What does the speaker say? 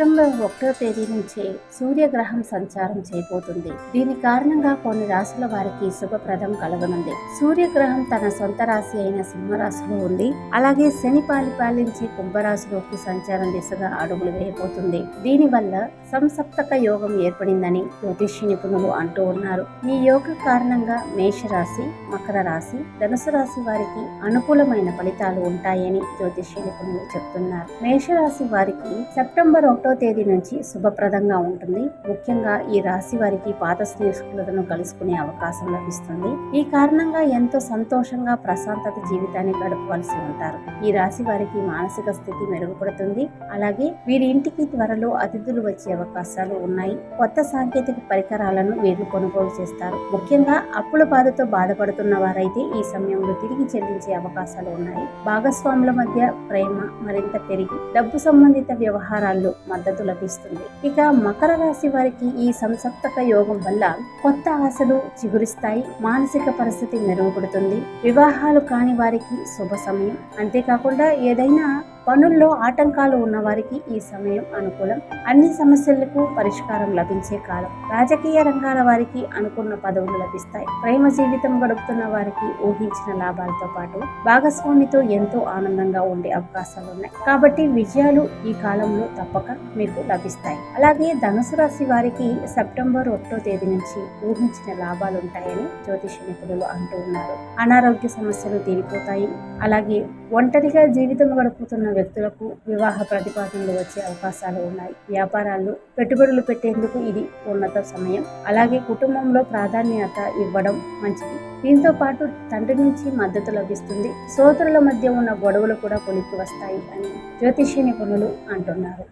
September ఒకటో తేదీ నుంచే సూర్యగ్రహం సంచారం చేయబోతుంది. దీని కారణంగా కొన్ని రాశుల వారికి శుభప్రదం కలగనుంది. సూర్యగ్రహం తన సొంత రాశి అయిన సింహరాశిలో ఉంది. అలాగే శని పాలి కుంభరాశిలోకి సంచారం దిశగా అడుగులు వేయబోతుంది. దీనివల్ల సంసప్తక యోగం ఏర్పడిందని జ్యోతిష్య నిపుణులు అంటూ ఉన్నారు. ఈ యోగ కారణంగా మేషరాశి మకర రాశి ధనుసు రాశి వారికి అనుకూలమైన ఫలితాలు ఉంటాయని జ్యోతిష్య నిపుణులు చెప్తున్నారు. మేషరాశి వారికి సెప్టెంబర్ ఒకటో తేదీ నుంచి శుభప్రదంగా ఉంటుంది. ముఖ్యంగా ఈ రాశి వారికి పాత స్నేహితులను కలుసుకునే అవకాశం లభిస్తుంది. ఈ కారణంగా ఎంతో సంతోషంగా ప్రశాంతత జీవితాన్ని గడపవలసి ఉంటారు. ఈ రాశి వారికి మానసిక స్థితి మెరుగుపడుతుంది. అలాగే వీరి ఇంటికి త్వరలో అతిథులు వచ్చే అవకాశాలు ఉన్నాయి. కొత్త సాంకేతిక పరికరాలను వీరు కొనుగోలు చేస్తారు. ముఖ్యంగా అప్పుల బాధతో బాధపడుతున్న వారైతే ఈ సమయంలో తిరిగి చెల్లించే అవకాశాలు ఉన్నాయి. భాగస్వాముల మధ్య ప్రేమ మరింత పెరిగి డబ్బు సంబంధిత వ్యవహారాల్లో మద్దతు లభిస్తుంది. ఇక మకర రాశి వారికి ఈ సంసప్తక యోగం వల్ల కొత్త ఆశలు చిగురిస్తాయి మానసిక పరిస్థితి మెరుగుపడుతుంది. వివాహాలు కాని వారికి శుభ సమయం. అంతేకాకుండా ఏదైనా పనుల్లో ఆటంకాలు ఉన్న వారికి ఈ సమయం అనుకూలం. అన్ని సమస్యలకు పరిష్కారం లభించే కాలం. రాజకీయ రంగాల వారికి అనుకున్న పదవులు లభిస్తాయి. ప్రేమ జీవితం గడుపుతున్న వారికి ఊహించిన లాభాలతో పాటు భాగస్వామితో ఎంతో ఆనందంగా ఉండే అవకాశాలు ఉన్నాయి. కాబట్టి విజయాలు ఈ కాలంలో తప్పక మీకు లభిస్తాయి. అలాగే ధనుసు రాశి వారికి సెప్టెంబర్ ఒకటో తేదీ నుంచి ఊహించిన లాభాలు ఉంటాయని జ్యోతిష నిపుణులు అంటూ ఉన్నారు. అనారోగ్య సమస్యలు తీరిపోతాయి. అలాగే ఒంటరిగా జీవితం గడుపుతున్న వ్యక్తులకు వివాహ ప్రతిపాదనలు వచ్చే అవకాశాలు ఉన్నాయి. వ్యాపారాల్లో పెట్టుబడులు పెట్టేందుకు ఇది ఉన్నత సమయం. అలాగే కుటుంబంలో ప్రాధాన్యత ఇవ్వడం మంచిది. దీంతో పాటు తండ్రి నుంచి మద్దతు లభిస్తుంది. సోదరుల మధ్య ఉన్న గొడవలు కూడా కొలిక్కి వస్తాయి అని జ్యోతిష్య నిపుణులు అంటున్నారు.